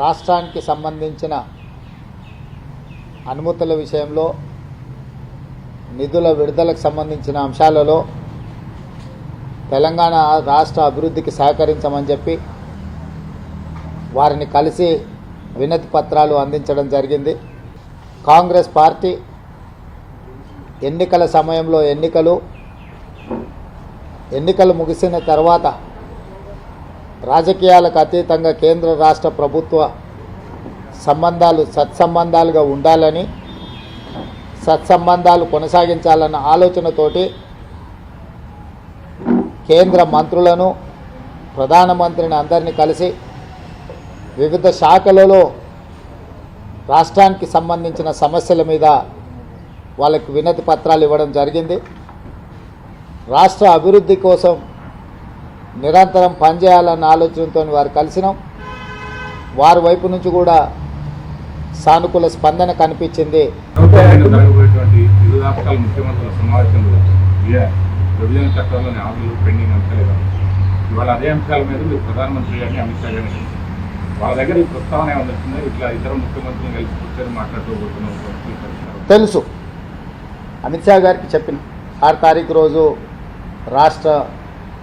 రాష్ట్రానికి సంబంధించిన అనుమతుల విషయంలో నిధుల విడుదలకు సంబంధించిన అంశాలలో తెలంగాణ రాష్ట్ర అభివృద్ధికి సహకరించమని చెప్పి వారిని కలిసి వినతి పత్రాలు అందించడం జరిగింది. కాంగ్రెస్ పార్టీ ఎన్నికల సమయంలో ఎన్నికలు ఎన్నికలు ముగిసిన తర్వాత రాజకీయాలకు అతీతంగా కేంద్ర రాష్ట్ర ప్రభుత్వ సంబంధాలు సత్సంబంధాలుగా ఉండాలని సత్సంబంధాలు కొనసాగించాలన్న ఆలోచనతోటి కేంద్ర మంత్రులను ప్రధానమంత్రిని అందరినీ కలిసి వివిధ శాఖలలో రాష్ట్రానికి సంబంధించిన సమస్యల మీద వాళ్ళకి వినతి పత్రాలు ఇవ్వడం జరిగింది. రాష్ట్ర అభివృద్ధి కోసం నిరంతరం పనిచేయాలన్న ఆలోచనతో వారు కలిసినాం. వారి వైపు నుంచి కూడా సానుకూల స్పందన కనిపించింది. విభజన హామీలు పెండింగ్ అంశాలు ఇవాళ అదే అంశాల మీద మీరు ప్రధానమంత్రి గారిని అమిత్ షా గారిని కలిసి వాళ్ళ దగ్గర ఈ ప్రస్తావన ఇట్లా ఇతర ముఖ్యమంత్రులు కలిసి కూర్చొని మాట్లాడుకోబోతున్నాం తెలుసు. అమిత్ షా గారికి చెప్పిన ఆరు తారీఖు రోజు రాష్ట్ర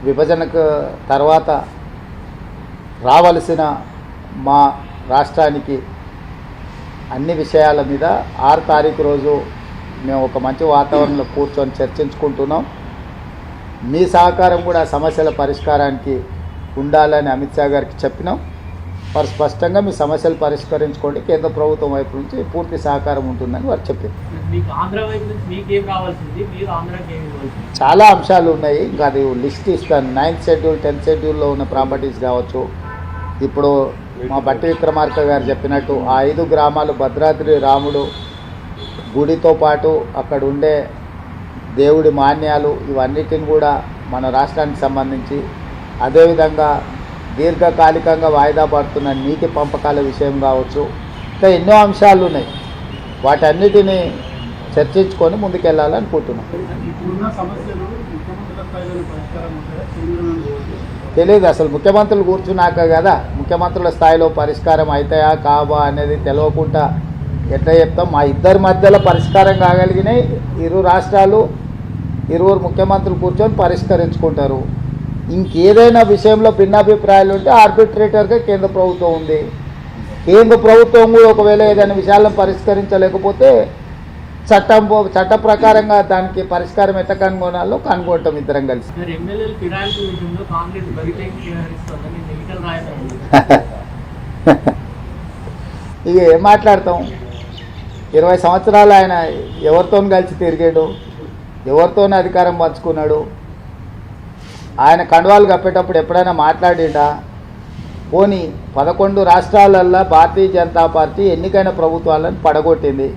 విభజనకు తర్వాత రావలసిన మా రాష్ట్రానికి అన్ని విషయాల మీద ఆరు తారీఖు రోజు మేము ఒక మంచి వాతావరణంలో కూర్చొని చర్చించుకుంటున్నాం. మీ సహకారం కూడా సమస్యల పరిష్కారానికి ఉండాలని అమిత్ షా గారికి చెప్పినాం. వారు స్పష్టంగా మీ సమస్యలు పరిష్కరించుకోండి. కేంద్ర ప్రభుత్వం వైపు నుంచి పూర్తి సహకారం ఉంటుందని వారు చెప్పారు. చాలా అంశాలు ఉన్నాయి. ఇంకా అది లిస్ట్ ఇస్తాను. నైన్త్ షెడ్యూల్ టెన్త్ షెడ్యూల్లో ఉన్న ప్రాపర్టీస్ కావచ్చు. ఇప్పుడు మా బట్టి విక్రమార్క గారు చెప్పినట్టు ఆ ఐదు గ్రామాలు భద్రాద్రి రాముడు గుడితో పాటు అక్కడ ఉండే దేవుడి మాన్యాలు ఇవన్నిటిని కూడా మన రాష్ట్రానికి సంబంధించి అదేవిధంగా దీర్ఘకాలికంగా వాయిదా పడుతున్న నీటి పంపకాల విషయం కావచ్చు ఇంకా ఎన్నో అంశాలు ఉన్నాయి. వాటన్నిటిని చర్చించుకొని ముందుకెళ్ళాలనుకుంటున్నాం తెలియదు అసలు ముఖ్యమంత్రులు కూర్చున్నాక కదా ముఖ్యమంత్రుల స్థాయిలో పరిష్కారం అవుతాయా కావా అనేది తెలియకుండా ఎట్లా చెప్తాం? మా ఇద్దరి మధ్యలో పరిష్కారం కాగలిగినాయి ఇరు రాష్ట్రాలు ఇరువురు ముఖ్యమంత్రులు కూర్చొని పరిష్కరించుకుంటారు. ఇంకేదైనా విషయంలో భిన్నాభిప్రాయాలు ఉంటే ఆర్బిట్రేటర్గా కేంద్ర ప్రభుత్వం ఉంది. కేంద్ర ప్రభుత్వం కూడా ఒకవేళ ఏదైనా విషయాలను పరిష్కరించలేకపోతే చట్టం చట్ట ప్రకారంగా దానికి పరిష్కారం ఎట్లా కనుగొనాలో కనుగొంటాం ఇద్దరం కలిసి. ఇక ఏం మాట్లాడతాం? ఇరవై సంవత్సరాలు ఆయన ఎవరితో కలిసి తిరిగాడు? ఎవరితోనే అధికారం పంచుకున్నాడు? ఆయన కండువాలు కప్పేటప్పుడు ఎప్పుడైనా మాట్లాడిండా? పోనీ పదకొండు రాష్ట్రాలల్లో భారతీయ జనతా పార్టీ ఎన్నికైన ప్రభుత్వాలను పడగొట్టింది.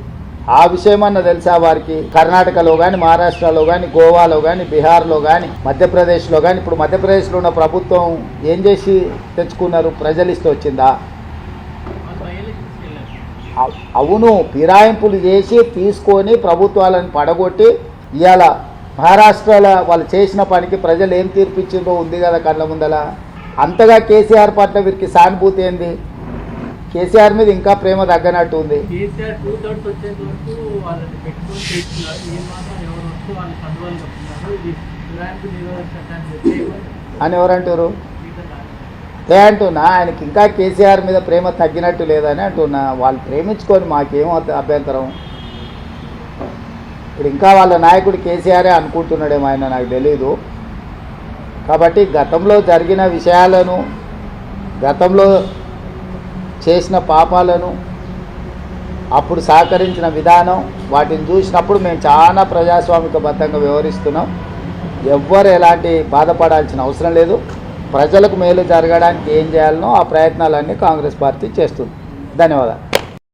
ఆ విషయమన్న తెలుసా వారికి? కర్ణాటకలో కానీ మహారాష్ట్రలో కానీ గోవాలో కానీ బీహార్లో కానీ మధ్యప్రదేశ్లో కానీ ఇప్పుడు మధ్యప్రదేశ్లో ఉన్న ప్రభుత్వం ఏం చేసి తెచ్చుకున్నారు? ప్రజలిస్తూ వచ్చిందా? అవును ఫిరాయింపులు చేసి తీసుకొని ప్రభుత్వాలను పడగొట్టి ఇవాళ మహారాష్ట్రలో వాళ్ళు చేసిన పనికి ప్రజలు ఏం తీర్పిచ్చిందో ఉంది కదా కళ్ళ ముందల. అంతగా కేసీఆర్ పట్ల వీరికి సానుభూతి ఏంది? కేసీఆర్ మీద ఇంకా ప్రేమ తగ్గనట్టు ఉంది. అని ఎవరంటారు. ఏ అంటున్నా? ఆయనకి ఇంకా కేసీఆర్ మీద ప్రేమ తగ్గినట్టు లేదని అంటున్నా. వాళ్ళు ప్రేమించుకొని మాకేం అభ- అభ్యంతరం? ఇప్పుడు ఇంకా వాళ్ళ నాయకుడు కేసీఆరే అనుకుంటున్నాడేమో ఆయన నాకు తెలీదు. కాబట్టి గతంలో జరిగిన విషయాలను గతంలో చేసిన పాపాలను అప్పుడు సహకరించిన విధానం వాటిని చూసినప్పుడు మేము చాలా ప్రజాస్వామికబద్ధంగా వ్యవహరిస్తున్నాం. ఎవ్వరు ఎలాంటి బాధపడాల్సిన అవసరం లేదు. ప్రజలకు మేలు జరగడానికి ఏం చేయాలనో ఆ ప్రయత్నాలన్నీ కాంగ్రెస్ పార్టీ చేస్తుంది. ధన్యవాదాలు.